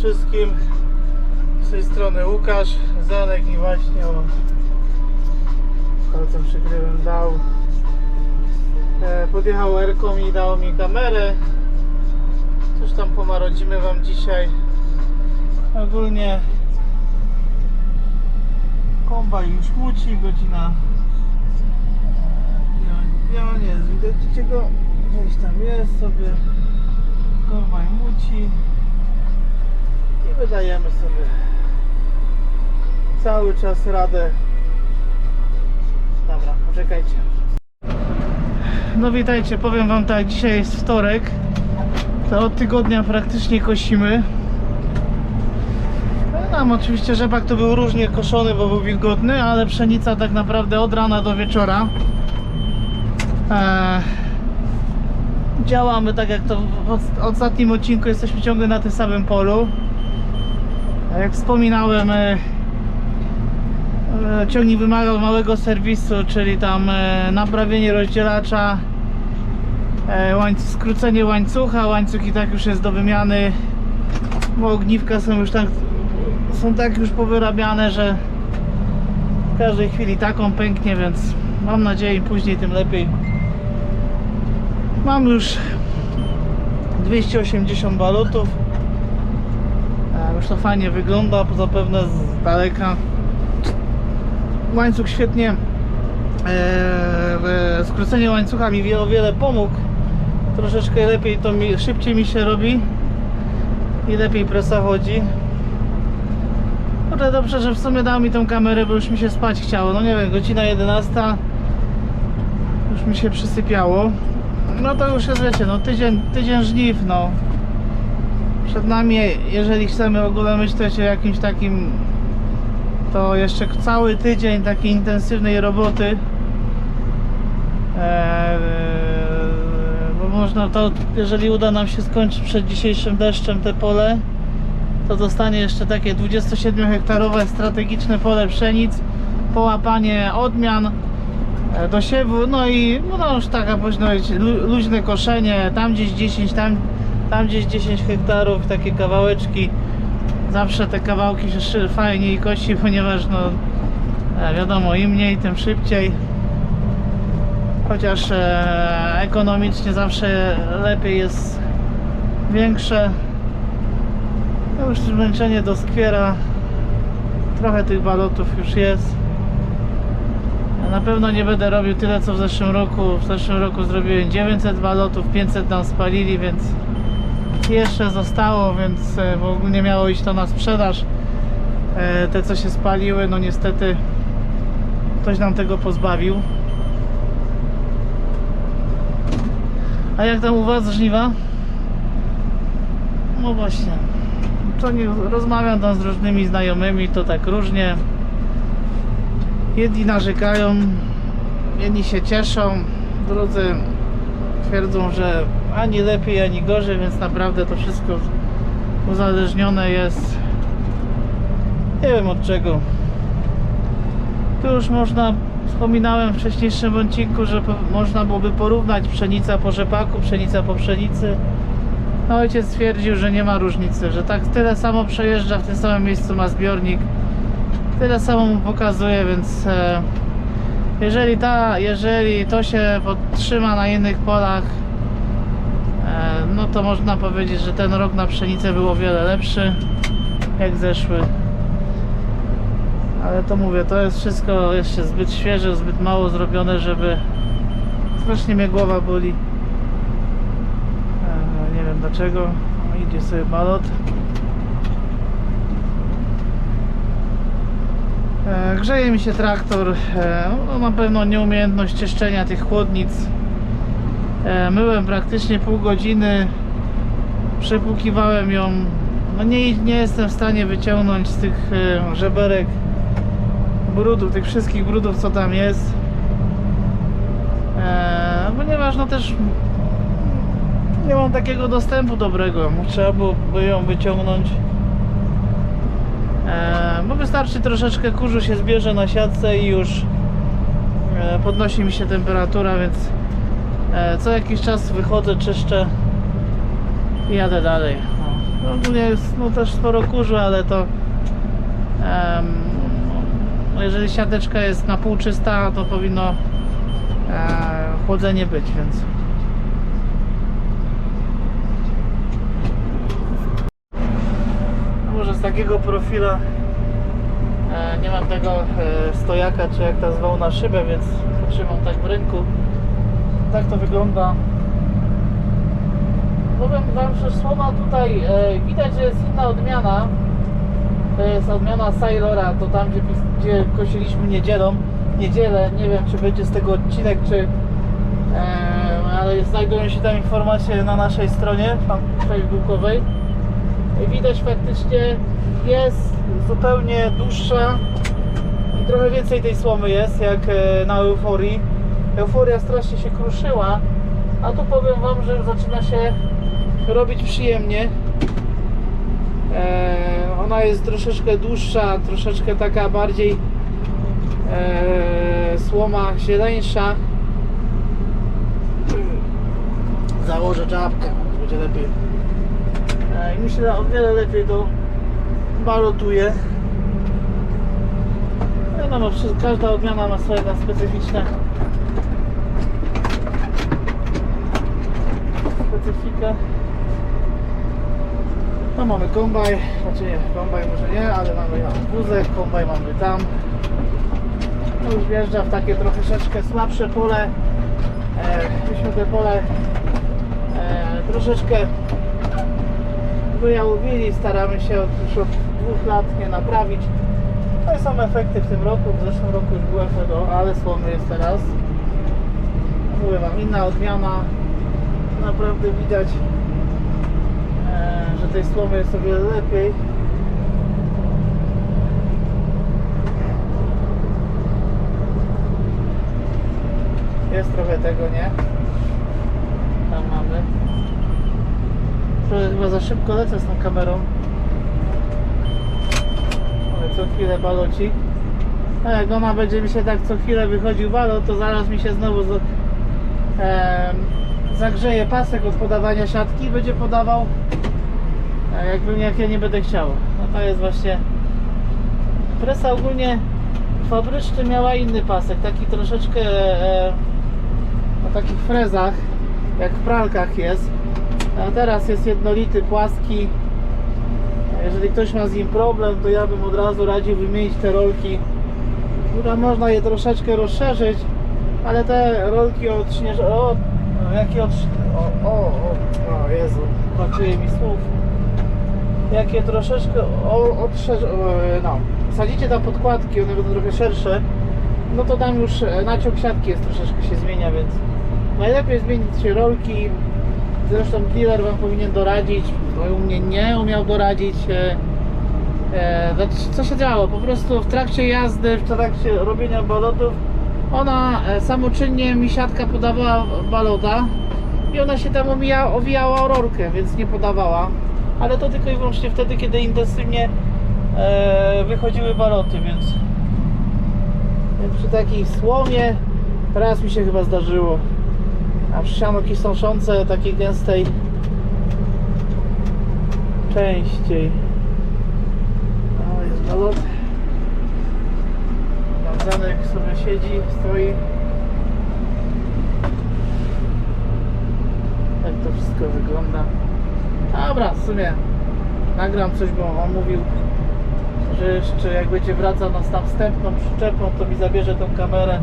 wszystkim. Z tej strony Łukasz, Zanek i właśnie o palcem przykryłem dał. E, podjechał Erką i dał mi kamerę. Coś tam pomarodzimy wam dzisiaj. Ogólnie kombajn już muci, godzina ja, nie jest, widzicie go? Gdzieś tam jest sobie kombajn muci i wydajemy sobie cały czas radę. Dobra, poczekajcie. No witajcie, powiem wam tak, dzisiaj jest wtorek. To od tygodnia praktycznie kosimy. Tam oczywiście rzepak to był różnie koszony, bo był wilgotny, ale pszenica tak naprawdę od rana do wieczora. Eee, działamy tak jak to w os- ostatnim odcinku jesteśmy ciągle na tym samym polu. A Jak wspominałem, e, e, ciągnik wymagał małego serwisu, czyli tam e, naprawienie rozdzielacza, skrócenie łańcucha, łańcuch i tak już jest do wymiany, bo ogniwka są już tak, są tak już powyrabiane, że w każdej chwili taką pęknie, więc mam nadzieję później tym lepiej. Mam już 280 balotów. E, Już to fajnie wygląda, zapewne z daleka. Łańcuch świetnie. E, skrócenie łańcucha mi o wiele pomógł. Troszeczkę lepiej to mi, szybciej mi się robi i lepiej presa chodzi. Kurde, dobrze, że w sumie dał mi tą kamerę, bo już mi się spać chciało. No nie wiem, godzina 11. Już mi się przysypiało. No to już jest, wiecie, no tydzień, tydzień żniw, no. Przed nami, jeżeli chcemy w ogóle myśleć o jakimś takim, to jeszcze cały tydzień takiej intensywnej roboty. Eee, bo można to, jeżeli uda nam się skończyć przed dzisiejszym deszczem te pole, to zostanie jeszcze takie 27 hektarowe strategiczne pole pszenic, połapanie odmian, e, do siewu, no i no już taka lu- luźne koszenie, tam gdzieś 10, tam, tam gdzieś 10 hektarów, takie kawałeczki. Zawsze te kawałki się fajniej kości, ponieważ no e, wiadomo, im mniej, tym szybciej. Chociaż e, ekonomicznie zawsze lepiej jest większe. No już zmęczenie doskwiera. Trochę tych balotów już jest. Na pewno nie będę robił tyle co w zeszłym roku. W zeszłym roku zrobiłem 900 balotów, 500 nam spalili, więc jeszcze zostało, więc e, w ogóle miało iść to na sprzedaż. E, Te co się spaliły, no niestety ktoś nam tego pozbawił. A jak tam u Was żniwa? No właśnie. To nie, rozmawiam tam z różnymi znajomymi, to tak różnie. Jedni narzekają, jedni się cieszą, drudzy twierdzą, że ani lepiej, ani gorzej, więc naprawdę to wszystko uzależnione jest. Nie wiem od czego. Tu już można, wspominałem w wcześniejszym odcinku, że po, można byłoby porównać pszenica po rzepaku, pszenica po pszenicy. No ojciec stwierdził, że nie ma różnicy, że tak tyle samo przejeżdża, w tym samym miejscu ma zbiornik. Tyle samo mu pokazuje, więc e, jeżeli, ta, jeżeli to się podtrzyma na innych polach, no to można powiedzieć, że ten rok na pszenicę był o wiele lepszy jak zeszły. Ale to mówię, to jest wszystko jeszcze zbyt świeże, zbyt mało zrobione, żeby strasznie mnie głowa boli. E, nie wiem dlaczego. O, idzie sobie balot. E, Grzeje mi się traktor. E, No, na pewno nieumiejętność czyszczenia tych chłodnic. E, Myłem praktycznie pół godziny. Przepłukiwałem ją. No nie, nie jestem w stanie wyciągnąć z tych e, żeberek brudów, tych wszystkich brudów co tam jest. E, ponieważ no też nie mam takiego dostępu dobrego. Trzeba byłoby ją wyciągnąć. Bo wystarczy troszeczkę kurzu się zbierze na siatce i już podnosi mi się temperatura, więc co jakiś czas wychodzę, czyszczę i jadę dalej. O. No, ogólnie jest no, też sporo kurzu, ale to no, jeżeli siateczka jest na pół czysta, to powinno e, chłodzenie być, więc No może z takiego profila e, nie mam tego e, stojaka, czy jak to zwał na szybę, więc trzymam tak w ręku. Tak to wygląda. Powiem Wam, że tutaj e, widać, że jest inna odmiana. To jest odmiana Sailora, to tam gdzie, gdzie kosiliśmy niedzielą. Niedzielę, nie wiem czy będzie z tego odcinek, czy e, ale znajdują się tam informacje na naszej stronie facebookowej. Widać faktycznie jest zupełnie dłuższa i trochę więcej tej słomy jest jak e, na euforii. Euforia strasznie się kruszyła, a tu powiem Wam, że zaczyna się robić przyjemnie. E, ona jest troszeczkę dłuższa, troszeczkę taka bardziej e, słoma zieleńsza. Założę czapkę, będzie lepiej. E, I myślę, że o wiele lepiej to balotuje. No, no, każda odmiana ma swoje specyficzne No mamy kombaj, znaczy nie, kombaj może nie, ale mamy wózek, kombaj mamy tam. No już wjeżdża w takie troszeczkę słabsze pole. E, myśmy te pole e, troszeczkę wyjałowili, staramy się od, już od dwóch lat nie naprawić. No i są efekty w tym roku, w zeszłym roku już były efekty, o, ale słomy jest teraz. Mówię Wam, inna odmiana, naprawdę widać, e, że tej słomy jest o wiele lepiej. Jest trochę tego, nie? Tam mamy. Trochę chyba za szybko lecę z tą kamerą. Ale co chwilę balocik. A jak ona będzie mi się tak co chwilę wychodził balot, to zaraz mi się znowu z, em, zagrzeje pasek od podawania siatki i będzie podawał e, jakbym jak ja nie będę chciał. No to jest właśnie presa ogólnie fabryczny miała inny pasek, taki troszeczkę e, o takich frezach, jak w pralkach jest. A teraz jest jednolity, płaski. Jeżeli ktoś ma z nim problem, to ja bym od razu radził wymienić te rolki. Góra można je troszeczkę rozszerzyć, ale te rolki odśnież... O, no, jakie. O, o, o, o Jezu, brakuje mi słów. Jakie troszeczkę o, No, wsadzicie tam podkładki, one będą trochę szersze, no to tam już e, naciąg siatki jest troszeczkę się zmienia, więc najlepiej zmienić się rolki. Zresztą dealer Wam powinien doradzić, bo u mnie nie umiał doradzić. E, znaczy, co się działo? Po prostu w trakcie jazdy, w trakcie robienia balotów, ona e, samoczynnie mi siatka podawała balota i ona się tam omija, owijała o więc nie podawała. Ale to tylko i wyłącznie wtedy, kiedy intensywnie e, wychodziły baloty, więc, więc przy takiej słomie raz mi się chyba zdarzyło. A przy siano kiszące, takiej gęstej częściej. O, jest balot. Lamzanek sobie siedzi, stoi. Jak to wszystko wygląda. Dobra, w sumie nagram coś, bo on mówił, że jeszcze jak będzie wracał nas tam wstępną przyczepą, to mi zabierze tą kamerę.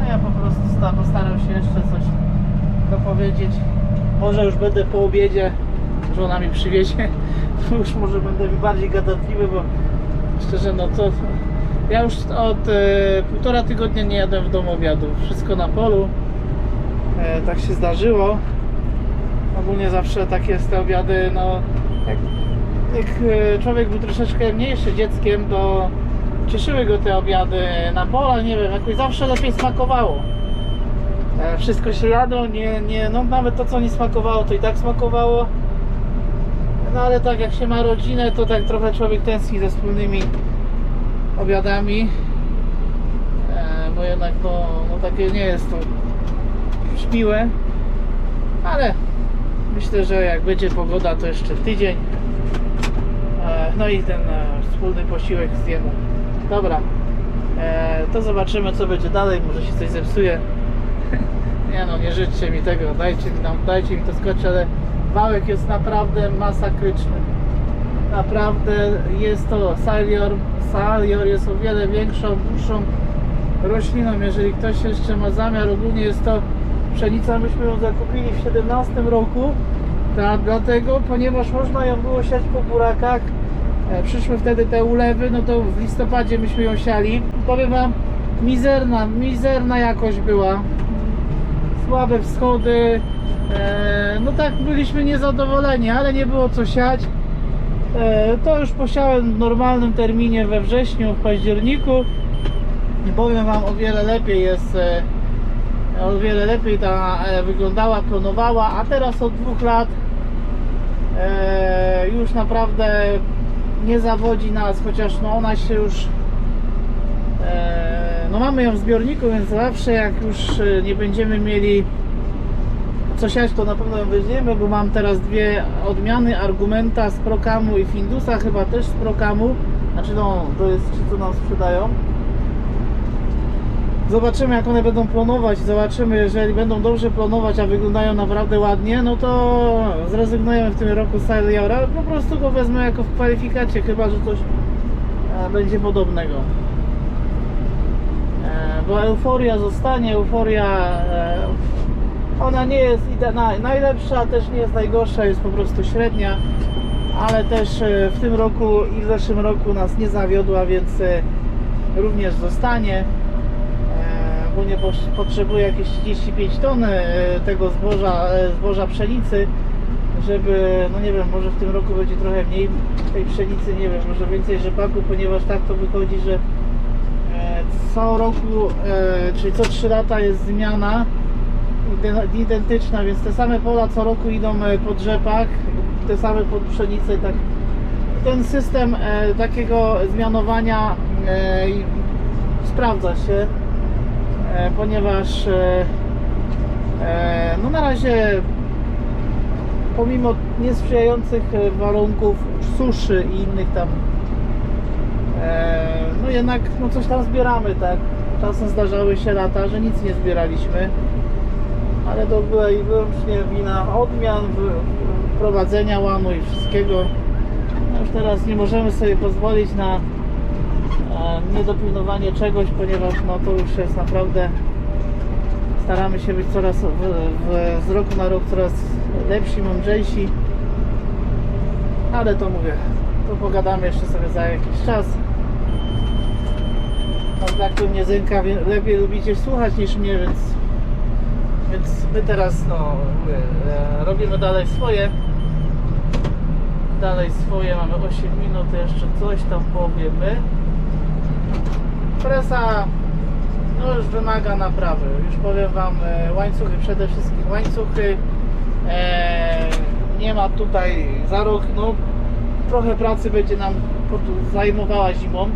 A ja po prostu sta- postaram się jeszcze coś dopowiedzieć. Może już będę po obiedzie, żona mi przywiezie. Już może będę bardziej gadatliwy, bo szczerze no to ja już od e, półtora tygodnia nie jadłem w domu obiadu. Wszystko na polu. E, tak się zdarzyło. Ogólnie zawsze takie jest te obiady, no jak, jak e, człowiek był troszeczkę mniejszy dzieckiem, to cieszyły go te obiady na pola, nie wiem, jakoś zawsze lepiej smakowało. E, Wszystko się jadło, nie, nie, no nawet to co nie smakowało, to i tak smakowało. No ale tak jak się ma rodzinę, to tak trochę człowiek tęskni ze wspólnymi obiadami. E, bo jednak no, no takie nie jest to miłe. Ale Myślę, że jak będzie pogoda, to jeszcze tydzień. E, No i ten e, wspólny posiłek zjemy. Dobra. To zobaczymy co będzie dalej. Może się coś zepsuje. Nie no, nie życzcie mi tego. Dajcie mi, dajcie mi to skoczyć, ale wałek jest naprawdę masakryczny. Naprawdę jest to salior. Salior jest o wiele większą, dłuższą rośliną. Jeżeli ktoś jeszcze ma zamiar, ogólnie jest to pszenica. Myśmy ją zakupili w 17 roku. Ta, dlatego, ponieważ można ją było siać po burakach. E, przyszły wtedy te ulewy, no to w listopadzie myśmy ją siali. Powiem wam, mizerna, mizerna jakość była. Słabe wschody. E, no tak byliśmy niezadowoleni, ale nie było co siać. E, to już posiałem w normalnym terminie we wrześniu, w październiku. I powiem wam, o wiele lepiej jest. E, o wiele lepiej ta wyglądała, klonowała, a teraz od dwóch lat e, już naprawdę nie zawodzi nas, chociaż no ona się już no mamy ją w zbiorniku, więc zawsze jak już nie będziemy mieli co siać, to na pewno ją weźmiemy, bo mam teraz dwie odmiany Argumenta z Prokamu i Findusa, chyba też z Prokamu. Znaczy no, to jest ci co nam sprzedają. Zobaczymy jak one będą plonować, zobaczymy jeżeli będą dobrze plonować, a wyglądają naprawdę ładnie, no to zrezygnujemy w tym roku z Saliora, po prostu go wezmę jako w kwalifikacie, chyba że coś e, będzie podobnego. E, Bo euforia zostanie, euforia e, ona nie jest ide- naj- najlepsza, też nie jest najgorsza, jest po prostu średnia, ale też e, w tym roku i w zeszłym roku nas nie zawiodła, więc e, również zostanie e, ponieważ potrzebuje jakieś 35 ton tego zboża, zboża pszenicy, żeby, no nie wiem, może w tym roku będzie trochę mniej tej pszenicy, nie wiem, może więcej rzepaku, ponieważ tak to wychodzi, że co roku, czyli co 3 lata jest zmiana identyczna, więc te same pola co roku idą e, pod rzepak, te same pod pszenicę, tak. Ten system e, takiego zmianowania e, sprawdza się e, ponieważ e, e, no na razie pomimo niesprzyjających e, warunków suszy i innych tam e, no jednak no coś tam zbieramy tak? Czasem zdarzały się lata, że nic nie zbieraliśmy ale to była i wyłącznie wina odmian wprowadzenia łanu i wszystkiego. No już teraz nie możemy sobie pozwolić na e, niedopilnowanie czegoś, ponieważ no to już jest naprawdę staramy się być coraz w, w, z roku na rok coraz lepsi, mądrzejsi. Ale to mówię to pogadamy jeszcze sobie za jakiś czas. Tak to mnie wie- lepiej lubicie słuchać niż mnie, więc więc my teraz no mówię, e, robimy dalej swoje dalej swoje, mamy 8 minut, jeszcze coś tam powiemy. Presa no już wymaga naprawy. Już powiem Wam, e, łańcuchy, przede wszystkim łańcuchy. E, nie ma tutaj za rok, no trochę pracy będzie nam zajmowała zimą.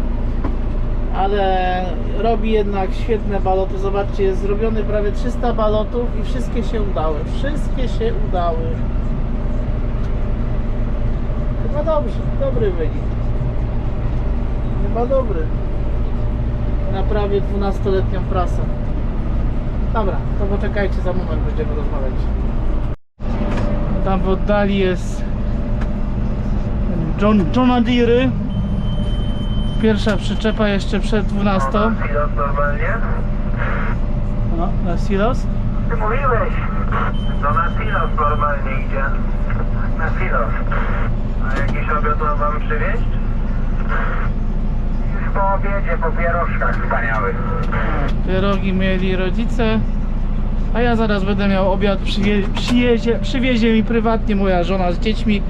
Ale robi jednak świetne baloty. Zobaczcie, jest zrobiony prawie 300 balotów i wszystkie się udały. Wszystkie się udały. Chyba dobrze, dobry wynik. Chyba dobry. Na prawie 12-letnią prasę. Dobra, to poczekajcie, za moment będziemy rozmawiać. Tam w oddali jest John, John Deere. Pierwsza przyczepa jeszcze przed 12. Silos normalnie? No, na silos. Ty mówiłeś. No na silos normalnie idzie. Na silos. A jakiś obiad mam wam przywieźć? Już po obiedzie, po pierożkach wspaniałych. Pierogi mieli rodzice. A ja zaraz będę miał obiad, przywie, przyjedzie, przywiezie mi prywatnie moja żona z dziećmi.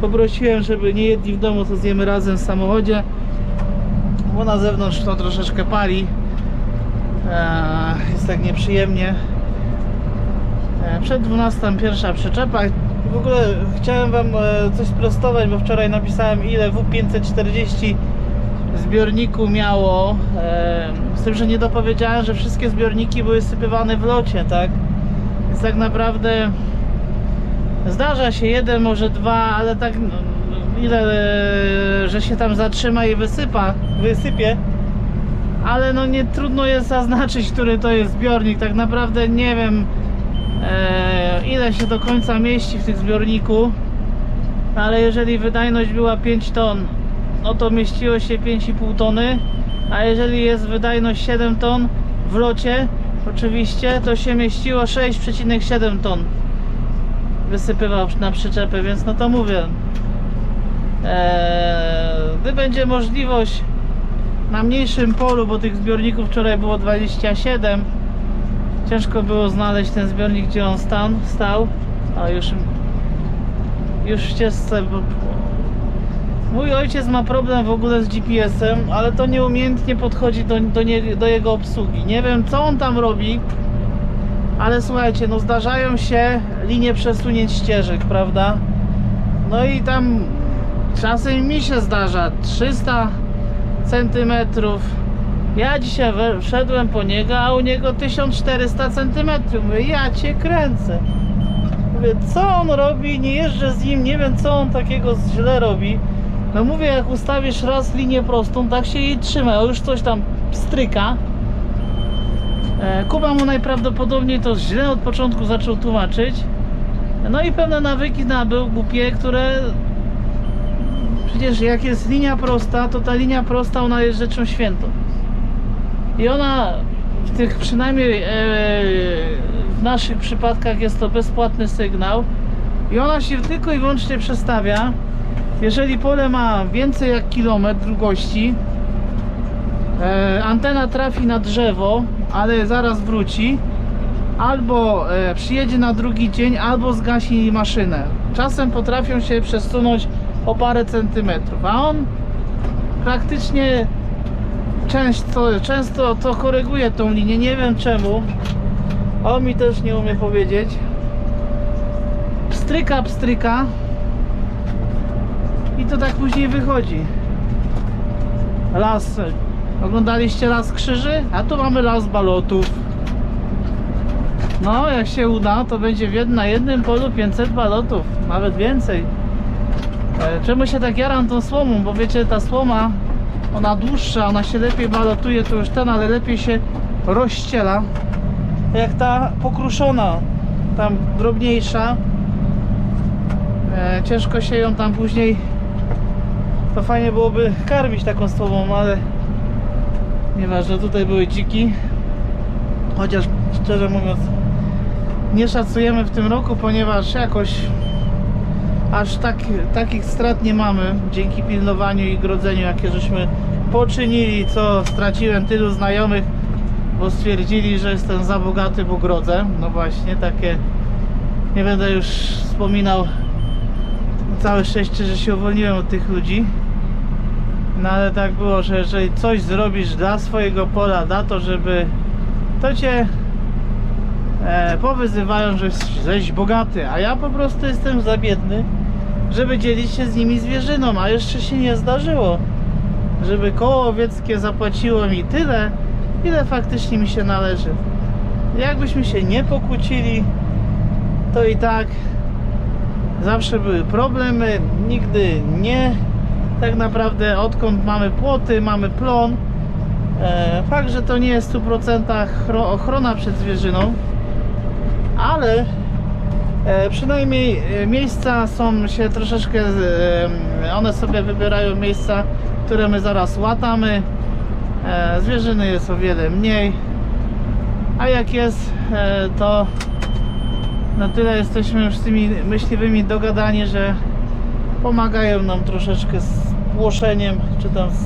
Poprosiłem, żeby nie jedli w domu, to zjemy razem w samochodzie. Bo na zewnątrz to troszeczkę pali. Eee, jest tak nieprzyjemnie. Eee, przed 12 pierwsza przyczepa. W ogóle chciałem Wam e, coś sprostować, bo wczoraj napisałem ile W540 zbiorniku miało. E, z tym, że nie dopowiedziałem, że wszystkie zbiorniki były sypywane w locie, tak? Więc tak naprawdę Zdarza się jeden, może dwa, ale tak no, ile, e, że się tam zatrzyma i wysypa, wysypie. Ale no nie trudno jest zaznaczyć, który to jest zbiornik. Tak naprawdę nie wiem e, ile się do końca mieści w tych zbiorniku. Ale jeżeli wydajność była 5 ton, no to mieściło się 5,5 tony. A jeżeli jest wydajność 7 ton w locie, oczywiście, to się mieściło 6,7 ton wysypywał na przyczepę, więc no to mówię. Eee, gdy będzie możliwość na mniejszym polu, bo tych zbiorników wczoraj było 27, ciężko było znaleźć ten zbiornik, gdzie on stan, stał, a już już w ścieżce, bo mój ojciec ma problem w ogóle z GPS-em, ale to nieumiejętnie podchodzi do, do, nie, do jego obsługi. Nie wiem co on tam robi, ale słuchajcie, no zdarzają się linie przesunięć ścieżek, prawda? No i tam czasem mi się zdarza 300 centymetrów. Ja dzisiaj wszedłem po niego, a u niego 1400 centymetrów. Mówię, ja cię kręcę. Mówię, co on robi? Nie jeżdżę z nim, nie wiem co on takiego źle robi. No mówię, jak ustawisz raz linię prostą, tak się jej trzyma, już coś tam stryka. E, Kuba mu najprawdopodobniej to źle od początku zaczął tłumaczyć. No i pewne nawyki nabył głupie, które przecież jak jest linia prosta, to ta linia prosta ona jest rzeczą świętą. I ona w tych przynajmniej e, w naszych przypadkach jest to bezpłatny sygnał i ona się tylko i wyłącznie przestawia jeżeli pole ma więcej jak kilometr długości e, antena trafi na drzewo, ale zaraz wróci, albo e, przyjedzie na drugi dzień, albo zgasi maszynę. Czasem potrafią się przesunąć o parę centymetrów, a on praktycznie często, często to koryguje tą linię, nie wiem czemu. On mi też nie umie powiedzieć. Pstryka, pstryka. I to tak później wychodzi. Las. Oglądaliście las krzyży? A tu mamy las balotów. No, jak się uda, to będzie na jednym polu 500 balotów, nawet więcej. E, Czemu się tak jaram tą słomą? Bo wiecie, ta słoma, ona dłuższa, ona się lepiej balotuje, to już ten, ale lepiej się rozściela. Jak ta pokruszona, tam drobniejsza. E, ciężko się ją tam później to fajnie byłoby karmić taką słomą, ale nieważne, tutaj były dziki chociaż szczerze mówiąc nie szacujemy w tym roku, ponieważ jakoś aż tak, takich strat nie mamy. Dzięki pilnowaniu i grodzeniu jakie żeśmy poczynili, co straciłem tylu znajomych bo stwierdzili, że jestem za bogaty, bo grodzę. No właśnie, takie nie będę już wspominał całe szczęście, że się uwolniłem od tych ludzi. No ale tak było, że jeżeli coś zrobisz dla swojego pola, da to, żeby to cię e, powyzywają, że jesteś bogaty, a ja po prostu jestem za biedny, żeby dzielić się z nimi zwierzyną, a jeszcze się nie zdarzyło, żeby koło łowieckie zapłaciło mi tyle, ile faktycznie mi się należy. Jakbyśmy się nie pokłócili, to i tak zawsze były problemy, nigdy nie. Tak naprawdę odkąd mamy płoty, mamy plon, e, fakt, że to nie jest w 100% chro- ochrona przed zwierzyną, ale przynajmniej e, miejsca są się troszeczkę, e, one sobie wybierają miejsca, które my zaraz łatamy. E, zwierzyny jest o wiele mniej, a jak jest, e, to na tyle jesteśmy już z tymi myśliwymi dogadani, że pomagają nam troszeczkę z płoszeniem, czy tam z...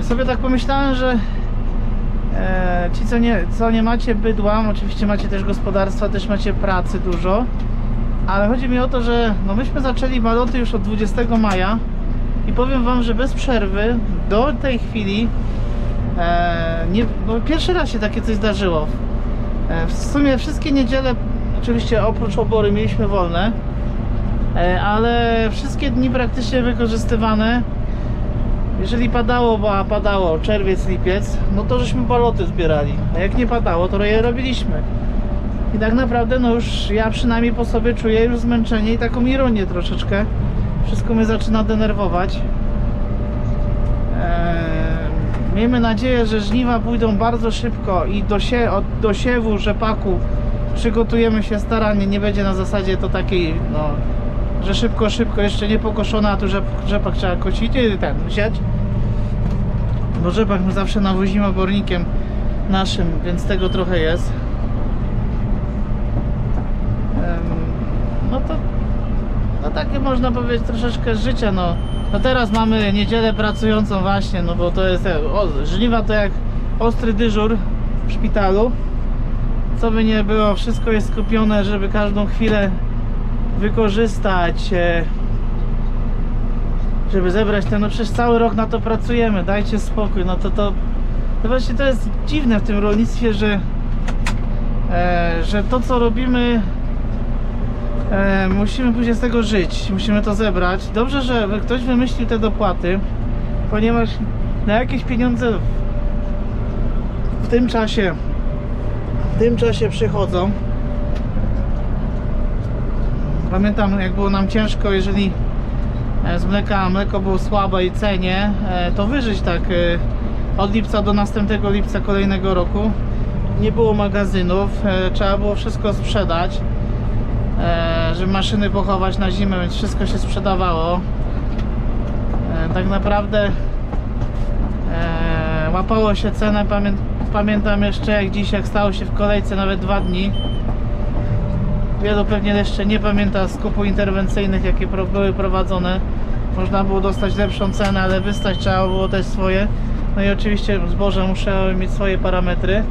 e, sobie tak pomyślałem, że e, ci co nie, co nie macie bydła, oczywiście macie też gospodarstwa, też macie pracy dużo, ale chodzi mi o to, że no myśmy zaczęli baloty już od 20 maja i powiem wam, że bez przerwy do tej chwili e, nie, no pierwszy raz się takie coś zdarzyło. E, W sumie wszystkie niedziele, oczywiście oprócz obory mieliśmy wolne, e, ale wszystkie dni praktycznie wykorzystywane. Jeżeli padało, a padało czerwiec, lipiec, no to żeśmy baloty zbierali, a jak nie padało, to je robiliśmy. I tak naprawdę, no już ja przynajmniej po sobie czuję już zmęczenie i taką ironię troszeczkę. Wszystko mnie zaczyna denerwować. Eee, miejmy nadzieję, że żniwa pójdą bardzo szybko i do, sie, od, do siewu rzepaku przygotujemy się starannie. Nie będzie na zasadzie to takiej, no, że szybko, szybko, jeszcze nie pokoszona, a tu rzep, rzepak trzeba kosić i ten, siać. Bo rzepak my zawsze nawozimy obornikiem naszym, więc tego trochę jest. No to no takie można powiedzieć troszeczkę życia, no. No teraz mamy niedzielę pracującą właśnie, no bo to jest, e, o, żniwa to jak ostry dyżur w szpitalu. Co by nie było, wszystko jest skupione, żeby każdą chwilę wykorzystać, e, żeby zebrać ten, no przecież cały rok na to pracujemy, dajcie spokój, no to to, to właśnie to jest dziwne w tym rolnictwie, że e, że to co robimy E, musimy później z tego żyć, musimy to zebrać. Dobrze, że ktoś wymyślił te dopłaty, ponieważ na jakieś pieniądze w tym czasie w tym czasie przychodzą. Pamiętam jak było nam ciężko, jeżeli e, z mleka mleko było słabe i cenie, e, to wyżyć tak e, od lipca do następnego lipca kolejnego roku. Nie było magazynów, trzeba było wszystko sprzedać żeby maszyny pochować na zimę, więc wszystko się sprzedawało. Tak naprawdę łapało się cenę, pamię pamiętam jeszcze jak dziś, jak stało się w kolejce nawet dwa dni. Wielu pewnie jeszcze nie pamięta skupów interwencyjnych, jakie pro były prowadzone. Można było dostać lepszą cenę, ale wystać trzeba było też swoje. No i oczywiście zboże musiały mieć swoje parametry.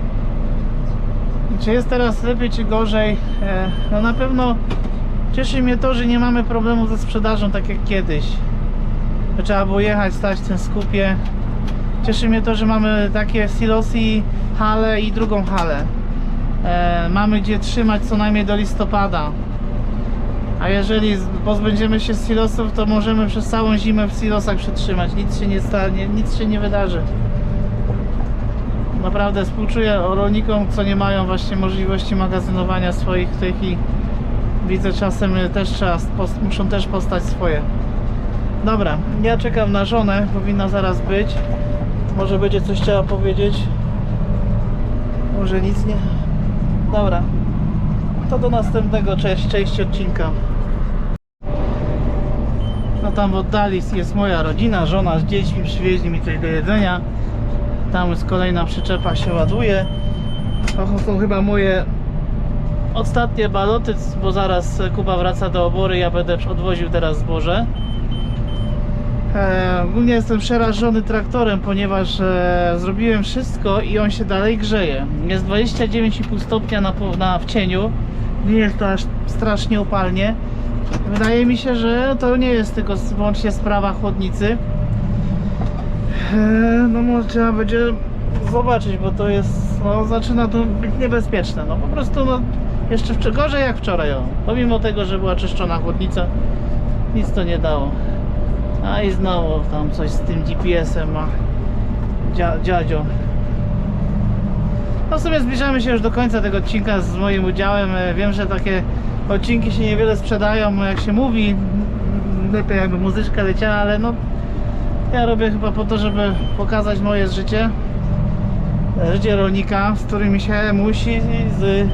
Czy jest teraz lepiej czy gorzej? E, No na pewno cieszy mnie to, że nie mamy problemu ze sprzedażą tak jak kiedyś. Trzeba było jechać, stać w tym skupie. Cieszy mnie to, że mamy takie silosy, hale i drugą halę. E, Mamy gdzie trzymać co najmniej do listopada. A jeżeli pozbędziemy się silosów, to możemy przez całą zimę w silosach przetrzymać. Nic się nie stanie, nic się nie wydarzy naprawdę współczuję rolnikom, co nie mają właśnie możliwości magazynowania swoich tych i widzę czasem y, też trzeba, muszą też postać swoje. Dobra, ja czekam na żonę, powinna zaraz być. Może będzie coś chciała powiedzieć. Może nic nie. Dobra. To do następnego część, części odcinka. No tam w oddali jest moja rodzina, żona z dziećmi, przywieźli mi coś do jedzenia. Tam jest kolejna przyczepa się ładuje. To są chyba moje ostatnie baloty, bo zaraz Kuba wraca do obory, ja będę odwoził teraz zboże. E, ogólnie jestem przerażony traktorem, ponieważ e, zrobiłem wszystko i on się dalej grzeje. Jest 29,5 stopnia na, na w cieniu. Nie jest to aż strasznie upalnie. Wydaje mi się, że to nie jest tylko wyłącznie sprawa chłodnicy. Eee, No może trzeba będzie zobaczyć, bo to jest, no zaczyna to być niebezpieczne, no po prostu no jeszcze gorzej jak wczoraj, o. pomimo tego, że była czyszczona chłodnica, nic to nie dało. A i znowu tam coś z tym GPS-em ma dzia, dziadzio. No w sumie zbliżamy się już do końca tego odcinka z moim udziałem. E, Wiem, że takie odcinki się niewiele sprzedają, jak się mówi. Lepiej jakby muzyczka leciała, ale no ja robię chyba po to, żeby pokazać moje życie. Życie rolnika, z którymi się musi z...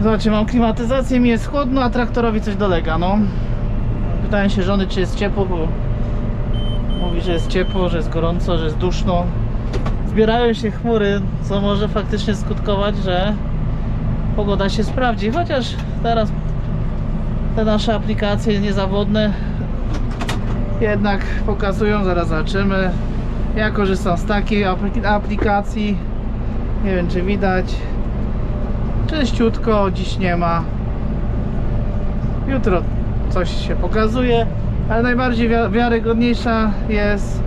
Zobaczcie, mam klimatyzację, mi jest chłodno, a traktorowi coś dolega, no. Pytałem się żony, czy jest ciepło, bo mówi, że jest ciepło, że jest gorąco, że jest duszno. Zbierają się chmury, co może faktycznie skutkować, że pogoda się sprawdzi. Chociaż teraz te nasze aplikacje niezawodne jednak pokazują, zaraz zobaczymy. Ja korzystam z takiej aplik- aplikacji. Nie wiem czy widać. Czyściutko, dziś nie ma. Jutro coś się pokazuje, ale najbardziej wi- wiarygodniejsza jest.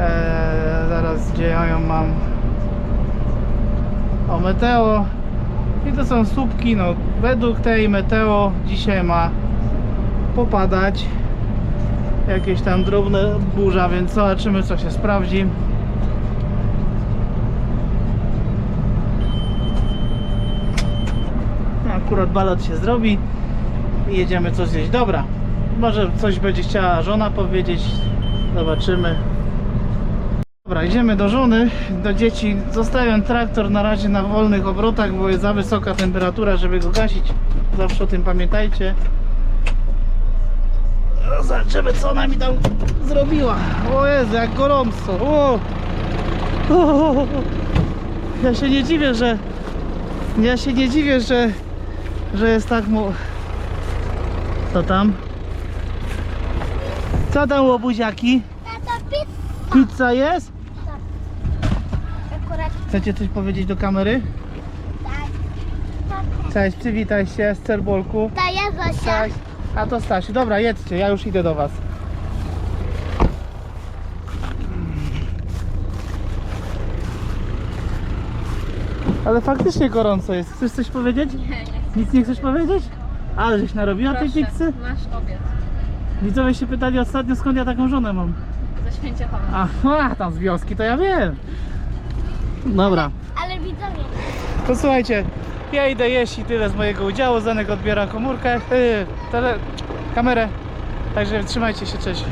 Eee, zaraz gdzie ja ją mam. O Meteo. I to są słupki. No, według tej Meteo dzisiaj ma popadać jakieś tam drobne burza, więc zobaczymy co się sprawdzi. akurat balot się zrobi i jedziemy coś zjeść. Dobra, może coś będzie chciała żona powiedzieć, zobaczymy. Dobra, idziemy do żony, do dzieci. Zostawiam traktor na razie na wolnych obrotach, bo jest za wysoka temperatura, żeby go gasić. Zawsze o tym pamiętajcie. Zobaczymy, co ona mi tam zrobiła. O Jezu, jak gorąco. O! O! Ja się nie dziwię, że... Ja się nie dziwię, że... Że jest tak mu... Co tam? Co tam łobuziaki? Pizza. Pizza jest? Akurat Chcecie coś powiedzieć do kamery? tak. Cześć, przywitaj się z Cerbolku. Ta ja Zosia. Cześć. A to Stasiu. Dobra, jedźcie, ja już idę do was. Ale faktycznie gorąco jest. Chcesz coś powiedzieć? Nic nie chcesz powiedzieć? Ale żeś narobiła tej Proszę, pizzy? Masz obiad. Widzowie się pytali ostatnio skąd ja taką żonę mam. Ze Święciechowa. A, a tam z wioski to ja wiem. Dobra. Ale widzowie. To słuchajcie, ja idę jeść i tyle z mojego udziału. Zanek odbiera komórkę, yy, tele, kamerę. Także trzymajcie się, cześć.